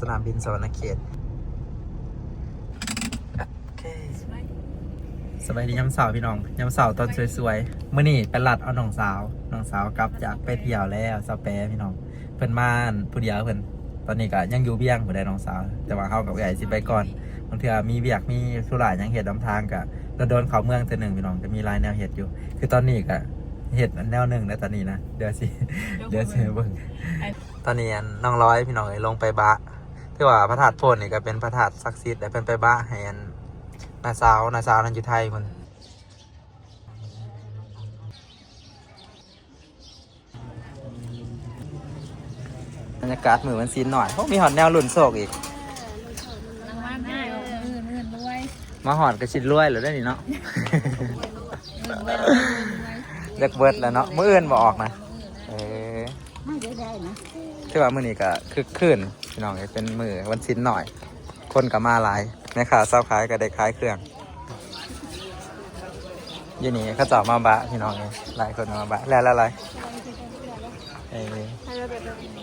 สนามบินสวรรณเขตโอเคสบายดียามเสาร์พี่น้องยามเสาร์ตอนสวยๆมื่อนี้เป็นลัดเอาน้องสาวน้องสาวกลับจากไปเที่ยวแล้วสเปรพี่น้องเพิ่นมาอั่นผู้เดียวเพิ่นตอนนี้ก็ยังอยู่เบี้ยงผู้ใดน้องสาว แต่ว่าเขากับใหญ่สิไปก่อนบางเทื่อมีเวียกมีธุระหยังเหตุนำทางก็โดนเขาเมืองเทื่อหนึ่งพี่น้องจะมีหลายแนวเหตุอยู่ คือตอนนี้ก็เหตุแนวหนึ่งแล้วตอนนี้นะเดี๋ยวสิเดี๋ยวสิเบิ่งตอนนี้อันน้องร้อยพี่น้องเอ้ยลงไปบะ ที่ว่าพระธาตุโพนนี่ก็เป็นพระธาตุศักดิ์สิทธิ์แต่เป็นไปบะให้อันนาสาวนาสาวนั่นอยู่ไทยคนบรรยากาศมือมันซีนหน่อยโอ้มีหอดแนวหลุนโศกอีก รางวัลให้เออมื่นมื่นด้วยมาหอดกระชิดรวยเหรือได้นี่เนาะมื่นด้วย เด็กเบิดแล้วเนาะมื้ออื่นบ่ออกนะเออ ไม่ได้ได้นะ ที่ว่ามื้อนี้ก็คึกคืนพี่น้องเอ้ยเป็นมือวันสิ้นหน่อย คนก็มาหลายแม่ค้าเศร้าขายก็ได้ขายเครื่องยี่นี่เขาจ้ามาบะพี่น้องเอ้ยหลายคนมาบะแล้วอะไร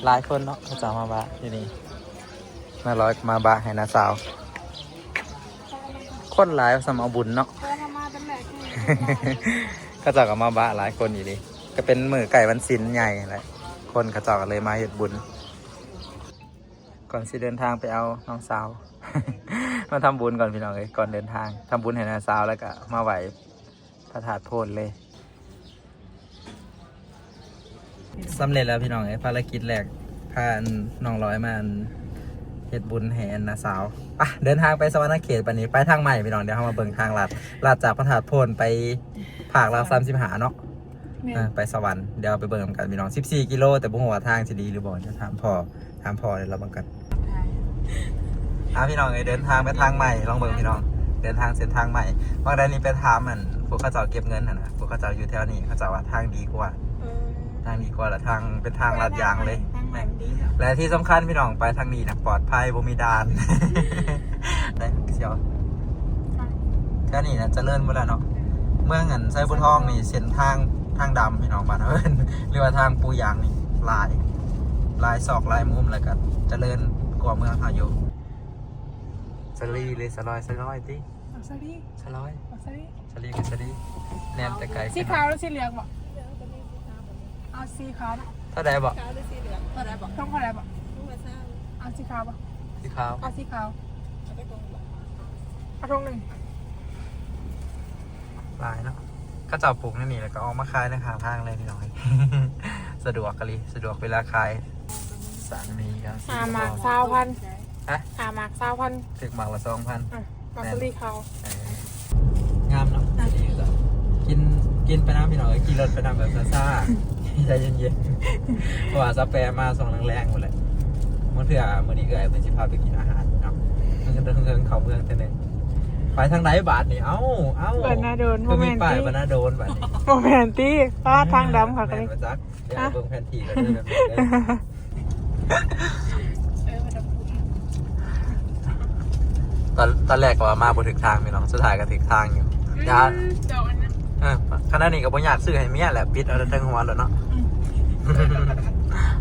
หลายคนเนาะเขาจ้ามาบะยี่นี่มาร้อยมาบะให้นาสาว คนหลายสมเอาบุญเนาะเขาเจ้าก็มาบะหลายคนอยู่ดิก็เป็นมือไก่วันศิลใหญ่แหละ คนเขาเจ้าก็เลยมาเฮ็ดบุญ ก่อนสิเดินทางไปเอาน้องสาว มาทำบุญก่อนพี่น้องเลยก่อนเดินทางทำบุญให้น้องสาวแล้วก็มาไหวพระธาตุโพนเลยสำเร็จแล้วพี่น้องเอ้ยภารกิจแรกพาน้องร้อยมาเฮ็ดบุญแห่นาสาวปะเดินทางไปสวรรค์เขตปันนี้ไปทางใหม่พี่น้องเดี๋ยวเรามาเบิ่งทางลัดลัดจากพระธาตุโพนไปภาคเราสามสิบหาเนาะ อะไปสวรรค์เดี๋ยวไปเบิ่งนำกันพี่น้อง 14 กิโล แต่บ่ฮู้ว่าทางสิดีหรือบ่เดี๋ยวถามพ่อถามพ่อเดี๋ยวเราเบิ่งกัน อะพี่น้องเอ้ยเดินทางไปทางใหม่ลองเบิ่งพี่น้อง เดินทางเส้นทางใหม่บางใดนี้ไปถามมันพวกเขาเจ้าเก็บเงินน่ะนะพวกเขาเจ้าอยู่แถวนี้เขาเจ้าว่าทางดีกว่าทางดีกว่าและทางเป็นทางลาดยางเลยแม่งและที่สำคัญพี่น้องไปทางนี้นะปลอดภัยบ่มีด่าน ได้เชียวแค่นี้นะเจริญหมดแล้วเนาะเมืองอันไซบุทองนี่เส้นทาง ทางดำพี่น้องบ้านเอิ้นหรือว่าทางปูยางนี่ลาย ลายศอกลายมุมแล้วก็เจริญกว่าเมืองเฮาอยู่สลีเลยสลอยสลอยติบักซารีสลอยบักซารีสลีกับสลีแนมแต่ไกลสีขาวหรือสีเหลืองบ่เอาสีขาวนะเท่าใดบ่ต้องอะไรบ่เอาสีขาวบ่สีขาวเอาสีขาวเอาตรงหนึ่งลายเนาะ ก็จับปลูกนี่นี่แล้วก็เอามาขายในข้างทางเลยพี่น้องสะดวกกะลิสะดวกเวลาขายสารมีครับหาหมากสาวพันฮะหาหมากสาวพันถึกหมากละสองพันอะบักซารีขาวงามเนาะกินกินไปน้ำพี่น้องเอ้ยกินรถไปน้ำแบบซ่าๆใจเย็นๆเพราะว่าสเปรมาส่งแรงๆหมดเลยเมื่อเถื่อมื่อนี้ก็ไอ้เพื่อนสิพาไปกินอาหารเนาะมันก็เดินเงินเขาเมืองเท่านึง ไปทางไหนบาทนี่เอ้าเอ้าเปิดหน้าโดนโมก็เมมีนป้ายตี้บรรณาโดนบาทนี้โมเมนตี้ป้าทางดำค่ะกันแม่เลยนบ่จักเดี๋ยวเอาเบิ่งแผนที่กันเลยแบบนี้เลยตอนตอนแรกก็ว่ามาบ่ถึกทางพี่น้องสุดท้ายก็ถึกทางอยู่ยาดอกอันนั้นเออขณะนี้ก็บ่อยากซื้อให้เมียแหละปิดเอาแต่เทิงหัวแล้วเนาะ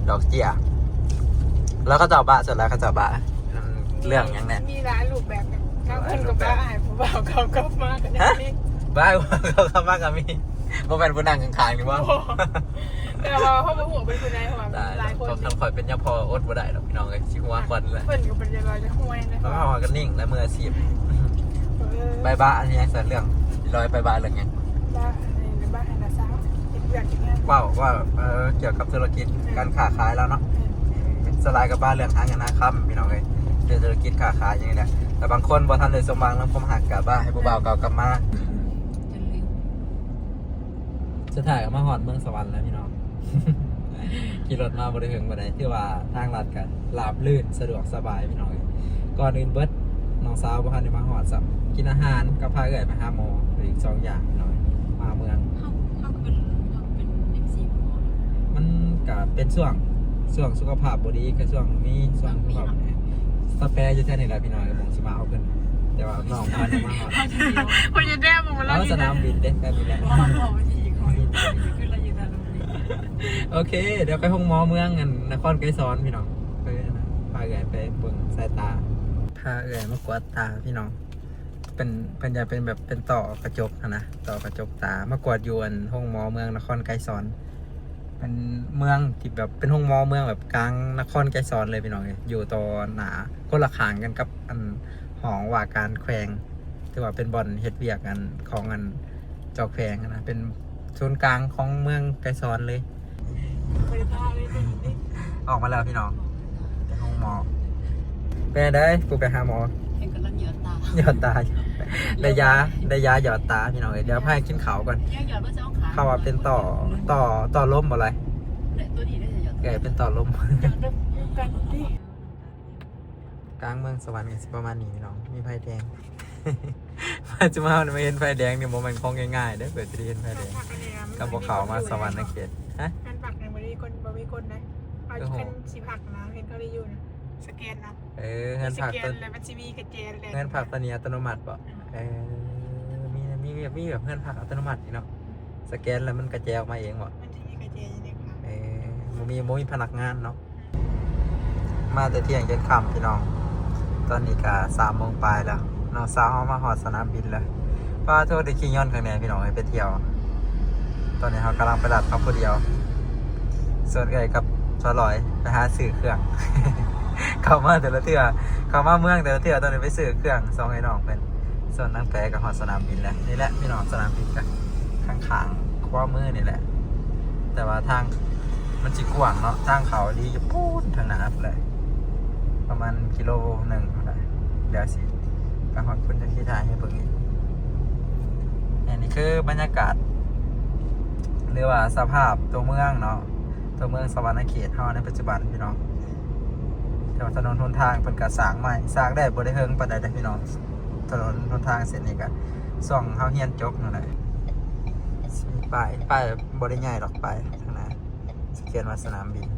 ดอกเจียแล้วก็เจ้าบะเสร็จแล้วก็เจ้าบะอืมเรื่องหยังเนี่ยมีร้านรูปแบบ เนี่ยก้าวคนกับป้าอายผู้บ่าวเขาก็มากกันนี่บ้าเขาเข้ามากับมีบ่แม่นผู้นั่งข้างๆนี่ว่าแต่ว่าเขาบอกหัวเป็นคนไหนหัวได้หลายคนเขาทำคอยเป็นยาพออดบ่ได้ดอกพี่น้องเอ้ยชิหัวควันเลยเพิ่นก็เป็นยังไงจะห่วยนะแล้วก็กันนิ่งและมืออาชีพบายบะอันนี้เสร็จเรื่องลอยบายบะเรื่องหยังบ้านในบ้านอันละสาวเป็นอยากกินงานว่าว่าเออเกี่ยวกับธุรกิจการค้าขายแล้วเนาะสลายกับบ้านเรื่องทางกันนะครับพี่น้องเอ้ย เรื่องธุรกิจค้าขายอย่างนี้แหละแต่บางคนบ่ทันเลยสมหวังแล้วผมหักกลับบ้านให้ผู้บ่าวเก่ากลับมาจะถ่ายออกมาหอดเมืองสวรรค์แล้วพี่น้อง ขี่รถมาบริเวณบันไดที่ว่าทางลัดกันลาบลื่นสะดวกสบายพี่น้องก่อนอื่นเบิดน้องสาวบ้านได้มาหอดสับกินอาหารกับพาเอ๋ยมาหาโมอหรืออีกสองอย่างพี่น้องมาเมือง เขาเขาก็เป็นเขาเป็นเอฟซีหมอมันกับเป็นช่วงช่วงสุขภาพบดีกับช่วงมีช่วงสุขภาพเนี่ย สเปรย์อยู่แค่นี้แหละพี่น้องกับผมสิมาเอาขึ้นแต่ว่าน้องพันได้มาหอดพอจะแด้มึงมาแล้แล้ววสนามบินเด็กแค่นี้แหละเขาบอกวิธีเขาคือเราอยู่ตรงนี้โอเค เดี๋ยวไปห้องหมอเมืองกันนครไกรสอนพี่น้องไปนะพาแกไปเบิ่งสายตาพาเอื่อยมากวาดตาพี่น้องเป็นเป็นจะเป็นแบบเป็นต่อกระจกอะนะต่อกระจกตามากวาดอยวนห้องหมอเมืองนครไกรสอน เป็นเมืองที่แบบเป็นห้องมอเมืองแบบกลางนครไกรสอนเลยพี่น้องอยู่ต่อหนาคนละขางกันกับอันหองว่าการแขวงที่ว่าเป็นบ่อนเฮ็ดเวียกกันของอันจ้าแขวงนะเป็นศูนย์กลางของเมืองไกรสอนเลย ออกมาแล้วพี่น้องเป็นห้องมอเป็นไงได้กูไปหาหมอ เห็นกำลังเหยอดตาหยอดตาอยู่ได้ยาได้ยาหยอดตาพี่น้องเอ้ยเดี๋ยวพากินเขาวก่อนเนี่ยหยอดว่าจะเอาขาเขาว่าเป็นต่อต่อต่อล้มอะไรเนี่ยตัวนี้ได้จะหยอดแกเป็นต่อล้มอยากได้กันดิกลางเมืองสวรรค์ก็สิประมาณนี้พี่น้อง มีไฟแดง มาจะมาไม่เห็นไฟแดงเนี่ยโมมันคงง่ายๆเด้อเปิดจะได้เห็นไฟแดงกับพวกเขามาสวรรค์นะเขตฮะ การผักในบริกรบริกรนะเอาเป็นสีผักนะเห็นเขาได้อยู่นะ สแกนนะเออเงินผักสแกตันวเลยมันจะมีกระเจนเลยเงินผักตัวนี้อัตโนมัติป่ะเออมีมีแบบมีแบบเงินผักอัตโนมัตินี่เนาะสแกนแล้วมันกระแจออกมาเองบ่มันจะมีกระเจนอยู่ในค่ะเออบ่มีบ่มีพนักงานเนาะมาแต่เที่ยงจนค่ำพี่น้อง ตอนนี้ก็สามโมงปลายแล้วน้องสาวเขามาหอดสนามบินแล้วป้าโทษได้ขี่ย้อนข้างในพี่น้องให้ไปเที่ยว ตอนนี้เขากำลังไปลัดเขาคนเดียว ส่วนไก่กับชอลอยไปหาสื่อเครื่อง เข้ามาแต่ละเทื่อเข้ามาเมืองแต่ละเทื่อตอนนี้ไปสื่อเครื่องสองไอ้น้องเป็นส่วนนั่งแปกับหอสนามบินแล้วนี่แหละพี่น้องสนามบินกันข้างๆคว้ามือนี่แหละ แต่ว่าทางมันจิกว้างเนาะทางเขาดีจะปูนทางหนาเลย ประมาณกิโลหนึ่งเท่าไหร่เดี๋ยวสิไปหอดคุณจะที่ถ่ายให้เบิ่งอีกอันนี้คือบรรยากาศหรือว่าสภาพตัวเมืองเนาะตัวเมืองสวรรณเขตเฮาในปัจจุบันพี่น้อง แต่ว่าถนนหนทางเป็นกระสร้างใหม่สร้างได้บ่ได้เฮิงปานใดเด้พี่น้องถนนหนทางเส้นนี้ก็ส่องเฮาเฮียนจบนั่นแหละมีป้ายป้ายบ่ได้ใหญ่หรอกป้ายข้างหน้าสเขียนว่าสนามบิน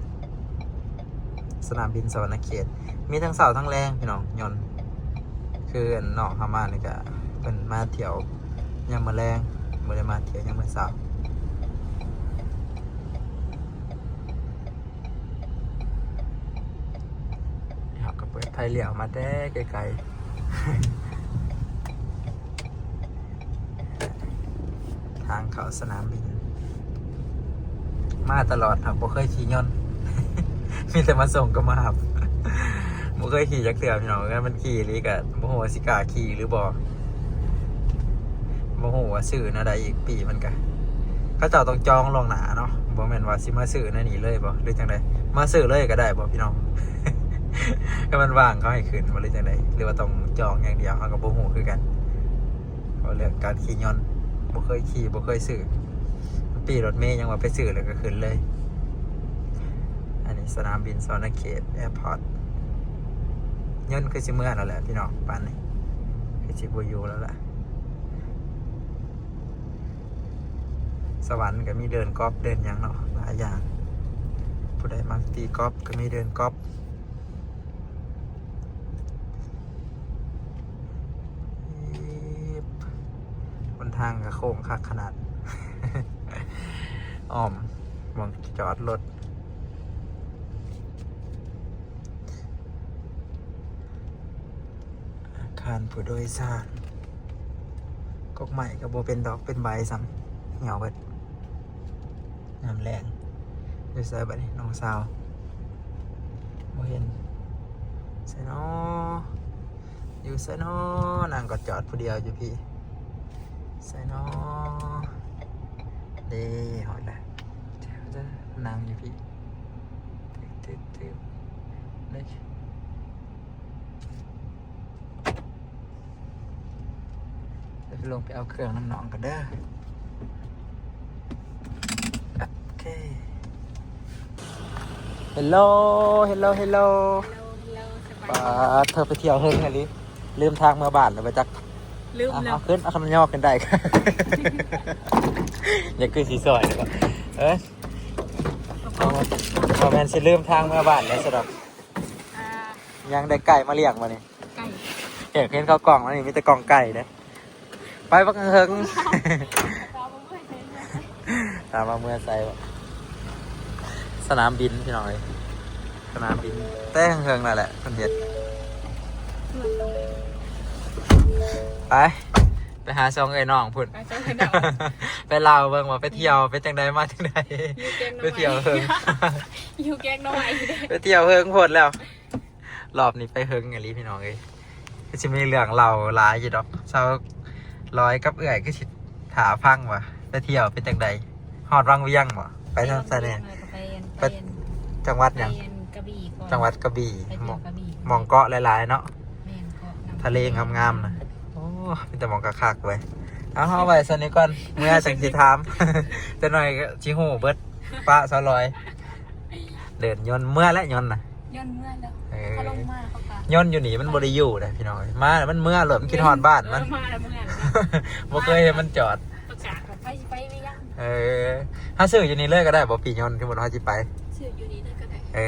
สนามบินสวรรณเขต มีทั้งเสาทั้งแรงพี่น้องยนต์คืออันน้องเขามานี่ก็เป็นมาเที่ยวยามมื้อแรงบ่ได้มาเที่ยวยามมื้อเช้าเขาก็เปิด ไฟเหลี่ยวมาแต่ไกลๆ ทางเขาสนามบิน มาตลอดครับบ่เคยขี่ยนต์มีแต่มาส่งก็มาหับบ่เคยขี่จักเทื่อพี่น้องงั้นมันขี่หรือก็บ่ฮู้ว่าสิกล้าขี่หรือบ่บ่ฮู้ว่าซื้อนวใดอีกปีมันก็เขาเจ้าต้องจองล่วงหนาเนาะบ่แม่นว่าสิมาซื้อแนวนี้เลยบ่หรือจังไดมาซื้อเลยก็ได้บ่พี่น้อง ก็มันว่างเขาให้ขึ้นบ่หรือจังไดหรือว่าต้องจองอย่างเดียวเขาก็บ่ฮู้คือกันเพราเรื่องการขี่ยนต์บ่เคยขี่บ่เคยซื้อปีรถเมย์ยังว่าไปซื้อแล้วก็ขึ้นเลย อันนี้สนามบินสวนเขตแอร์พอร์ตเงินคือสิเมื่อแล้วแหละพี่น้องปานนี้คือสิบอยู่แล้วแหละสวรรค์ก็มีเดินกอล์ฟเดินยังเนาะหลายอย่าง ผู้ใดมักตีกอล์ฟก็มีเดินกอล์ฟอี๊บบน ทางก็โค้งคักขนาด อ้อมมองจอดรถอาคารผู้โดยสารกกใหม่กับโบเป็นดอกเป็นใบซ้ำเหี่ยวเบิดน้ำแรงดูใส่บัดนี้น้องสาวโบเห็นใส่นออยู่ใส่นอนางก็จอดผู้เดียวอยู่พี่ ใส่นอเด้หอยละเจ้าจะนางอยู่พี่ตึ๊บตึ๊บตึ๊บเลยเดี๋ยวลงไปเอาเครื่องน้ำหนองกันเด้อโอเคฮัลโหลฮัลโหลฮัลโหลปาดเธอไปเที่ยวเฮิงฮะลิลืมทางเมื่อบานเลยไปจัก ลืมเอาแล้เอาวขึ้นเอาคำยอกกันได้ครับอย่าขึ้นสีสวยเลยป่ะเอ้ยเอามาเอาแมนสิลืมทางเมื่อบานแล้วสะดอกอ่ายังได้ไก่มาเลี้ยงมานี่ไก่เห็นเห็นเขากล่องมานี่มีแต่กล่องไก่เด้อไปบักเฮิงตามมาเมื่อใส่บ่สนามบินพี่น้องเลยสนามบินแต่เฮิงๆนั่นแหละคนเด็ด เไป ไปหาซองเอ้ยน้องพุ่นไปจังเลยเดาไปลาวเบิ่งว่าไปเที่ยวไปจังใดมาจังใดอยู่แกงหไปน้ำเที่ยวเฮิง อยู่แกงหน้ำใหม่เด้ไปเที่ยวเฮิงโพดแล้ว รอบนี้ไปเฮิงอย่างนี้พี่น้องเอ้ยก็จะมีเรื่องเล่าหลายอยู่ดอกเช้าร้อยกับเอื่อยก็สิถาฟังว่ะไปเที่ยวเป็นจังใดฮอดวังเวียงบ่ไปทางไสเนี่ยไปเรียนไปไปเรียนจังหวัดไปหยังเรียนกระบี่ก่อนจังหวัดกระบี่ไปหเที่มยอวงกระบี่หมองเกาะหลายๆเนาะ ทะเลงามๆนะโอ้มีแต่หมองคักๆเว้ยเอาเอาไว้สันนี้ก่อนเมื่อจังสิถาม จะหน่อยก็ชิโหเบิดป้าซะลอย เดินยนต์เมื่อและยนต์น่ะย่นเมื่อแล้วเออเขาลงมาเขากะยนต์อยู่นี่มันบริอยู่เลยพี่น้อยมาแล้วมันเมื่อหลดมันคิดฮอดบ้านมัน เออมาแล้วมึงอะบ่เคยเห็นมันจอด ประกาศไปสิไปไม่ยังเออถ้าซื้ออยู่นี่เลยก็ได้บ่ปียนต์ที่มันว่าสิไปชื่ออยู่นี่ได้ก็ได้ เอ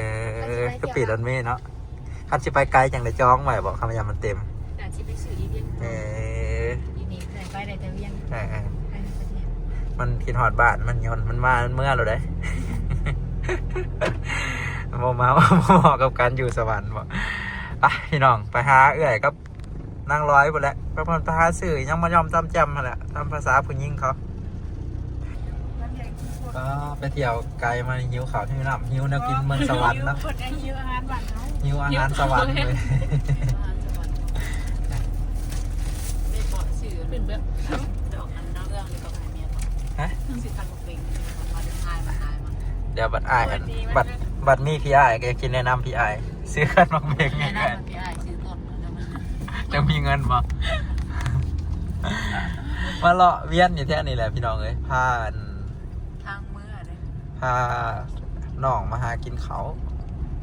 อก็ปีรถเมล์เนาะคันสิไปไกลจังได้จองไว้บอกคำยามมันเต็ม แต่ที่ไปสื่ออีเวียนเอออยู่นี่ไหนไปไหนแต่เวียงเออเออไปในประเทศมันคิดฮอดบ้านมันยนต์มันมามันเมื่อเราได้บ่มาบ่เหมาะกับการอยู่สวรรค์บ่ไปพี่น้องไปหาเอื้อยกับนั่งร้อยหมดแล้วเพราะมันไปหาสื่อยังมายอมจำจำมาแหละตามภาษาผู้หญิงเขาน้ำใหญ่ที่สุดก็ไปเที่ยวไกลมาหิวข้าวที่น้ำหิวแนวกินเมืองสวรรค์เนาะคนไอ้หิวอาหารบ้านเขาหิวอาหารสวรรค์เลย ไม่ปล่อย สื่อเป็นเบื้องดอกอันน้ำเรื่องนี่ก็หายเมียก่อนฮะสิทันบอกเป็นมันมาทายมาทายมาเดี๋ยวบัตรอายอันบัตรบัตรมีพี่อายก็จะกินแนะนำพี่อายซื้อกันมาเบงแนะไงนำพี่ไอ้ชื่อต้นแล้วมันจะมีเงินบ่มาเลาะเวียนอยู่แท่นี้แหละพี่น้องเอ้ยพาอันทางเมื่อเลยพาน้องมาหากินเขาว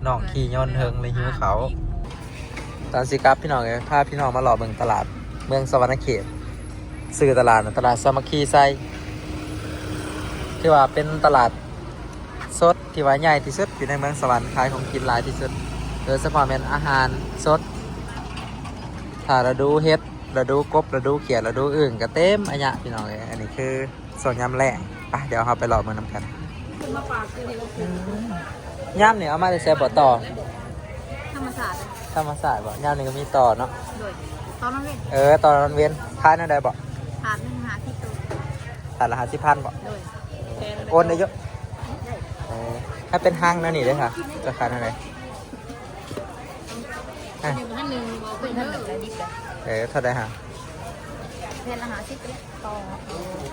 น้องขี่ยนต์เฮิงเลยหิวเขาวตอนสิครับพี่น้องเอ้ยพาพี่น้องมาหล่อเมืองตลาด เมืองสวรรณเขต ซื้อตลาดน่ะตลาดสามัคคีไซที่ว่าเป็นตลาดสดที่ว่าใหญ่ที่สุดอยู่ในเมืองสวรรค์ขายของกินหลายที่สุดโดยเฉพาะเป็นอาหารสดถ้าเราดูเฮ็ดเราดูกบเราดูเขียดเราดูอึ่งก็เต็มอันเนี้ยพี่น้องเอ้ยอันนี้คือส่วนยำแรงไปเดี๋ยวเราไปหล่อเมืองน้ำกันขึ้นมาปากคือที่เราปลูกย่ามเนี่ยเอามาจะแซ่บบ่ต่อธรรมศาสตร์ธรรมศาสตร์บ่ย่ามนี่ก็มีต่อเนาะโดยตอนนั้นเว้นเออตอนนั้นเวียนทานได้บ่ ถาดหนึ่งหาที่ตัว ทานละห้าสิบพันบ่โดยโอนได้เยอะเออถ้าเป็นห้างนั่นนี่เลยค่ะราคาเท่าไหร่หนึ่งพันหนึ่งเป็นเท่าไหร่ดิบเลยเออเท่าไหร่ฮะเพนละหาสิบเลยต่อ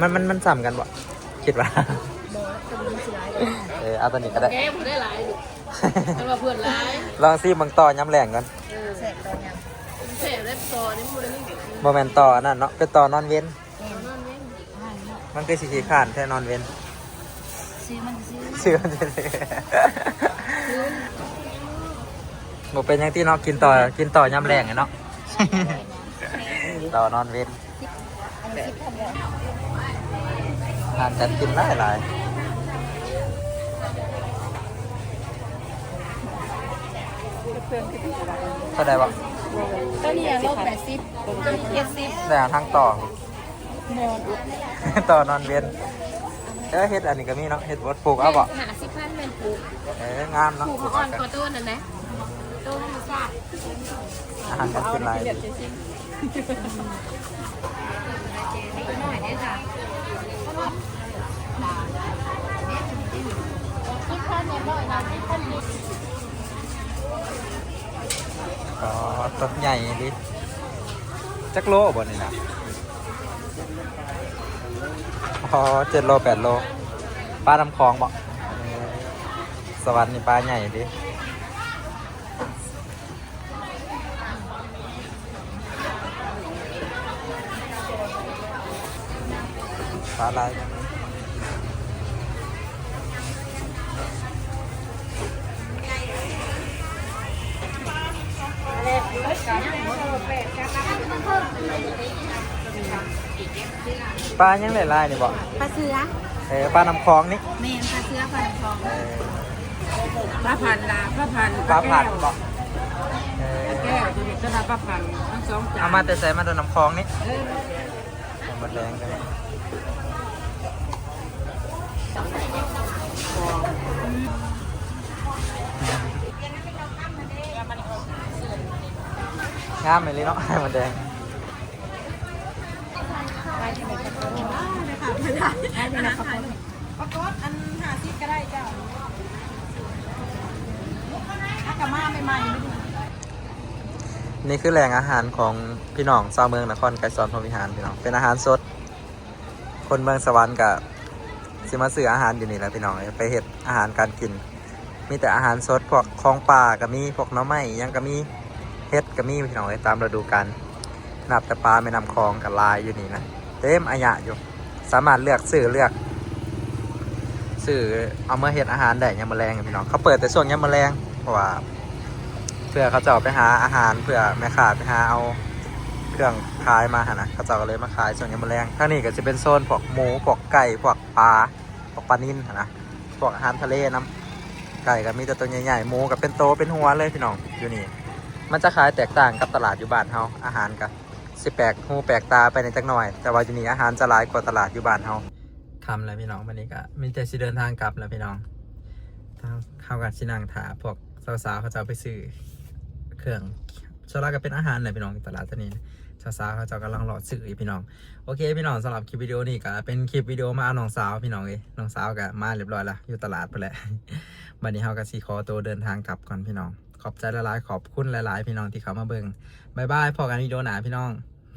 มันมันมันซ้ำกันบ่คิดว่าโบแล้วก็มีสิหลายเออเอาตัวนี้ก็ได้ แกผมได้หลายดิมันว่าเพื่อนหลายลองซิมังต่อย้ำแรงก่อนเออแสบตอนยังเสพได้ต่อนี่มันเลยโมเมนต่ออันนั่นเนาะเป็นต่อนอนเว้น มันคือสีขีขานแค่นอนเว้นซื้อมันซื้อเชื่อมันจะเลยบอกเป็นอยังที่เนาะกินต่อกินต่อย้ำแรงไงเนาะต่อนอนเว้นอันนี้สิบพันแล้วทานกันกินหลายหลายเท่าไหร่บ่ตัวนี้โลแปดสิบตัวนี้เจ็ดสิบได้หาทางต่อ ต่อนอนเวียนเออเฮ็ดอันนี้ก็มีเนาะเฮ็ดบดปลูกเอาบ่หาสิบพันเป็นปลูกเอองามเนาะปลูกเขาอ่อนกว่าต้นนั่นนะต้นธรรมชาติอาหารกันกินหลายหน่อยได้จ้ะสิบพันเนี่ยร้อยนะสิบพันอ๋อต้นใหญ่ดิจักโลบ่นี่นะ อ๋อเจ็ดโลแปดโลปลาน้ำคลองบ่เออสวรรค์นี่ปลาใหญ่ดิปลาลายกัน ปลายังหลายๆนี่บ่ปลาเสือเออปลาน้ำคลองนี่แม่นปลาเสือปลาทองเออปลาพันลาปลาพันปลาผัดบ่เออแก้วตัวนี้ก็ได้ปลาพันทั้งสองจาเอานมาแต่ใส่มาโดนน้ำคลองนี่มันแดงกันงามเลยเนาะให้มันแดง ได้ที่ไหนก็ได้ได้ที่ไหนก็ได้ปรากฏอันหาซิปก็ได้เจ้าถ้ากะมาใหม่ๆไม่ดูนี่คือแหล่งอาหารของพี่น้องชาวเมืองนครไกรสอนพรหมวิหารพี่น้องเป็นอาหารสด คนเมืองสวรรค์กับสิมาซื้ออาหารอยู่นี่แหละพี่น้องไปเห็ดอาหารการกิน มีแต่อาหารสดพวกของป่าก็มีพวกน้ำไม้ยังก็มีเห็ดก็มีพี่น้องเลยตามฤดูกาลนับแต่ปลาไม่นำคลองกับลายอยู่นี่นะ เต็มอายะอยู่ สามารถเลือกซื้อเลือกซื้อเอามาเห็ดอาหารได้ยามมะแรงพี่น้องเขาเปิดแต่ช่วงยามมะแรงเพราะว่าเพื่อเขาจะเอาไปหาอาหารเพื่อแม่ค้าไปหาเอาเครื่องขายมาหานะเขาจะก็เลยมาขายส่วนยามมะแรงข้างนี้ก็จะเป็นโซนพวกหมูพวกไก่พวกปลาพวกปลานิ่นนะพวกอาหารทะเลน้ำไก่ก็มีแต่ตัวใหญ่ๆหมูก็เป็นโตเป็นหัวเลยพี่น้องอยู่นี่มันจะขายแตกต่างกับตลาดอยู่บ้านเฮาอาหารก็ สิแปลกหูแปลกตาไปในจักหน่อย แต่ว่าอยู่นี่อาหารจะหลายกว่าตลาดอยู่บ้านเฮาทำแล้วพี่น้องวันนี้ก็มีแต่สิเดินทางกลับแล้วพี่น้องเข้ากันสินังถาพวกสาวๆเขาจะไปซื้อเครื่องส่วนหลักก็เป็นอาหารแหละพี่น้องตลาดตัวนี้สาวๆเขาจะกำลังรอดซื้ออีพี่น้องโอเคพี่น้องสำหรับคลิปวิดีโอนี้ก็เป็นคลิปวิดีโอมาเอาน้องสาวพี่น้องเอ้น้องสาวก็มาเรียบร้อยแล้วอยู่ตลาดไปและวันนี้เฮาก็สิขอตัวเดินทางกลับก่อนพี่น้อง ขอบใจหลายๆขอบคุณหลาย ๆ พี่น้องที่เขามาเบิ่งบายบายพอกันวิดีโอหนาพี่น้อง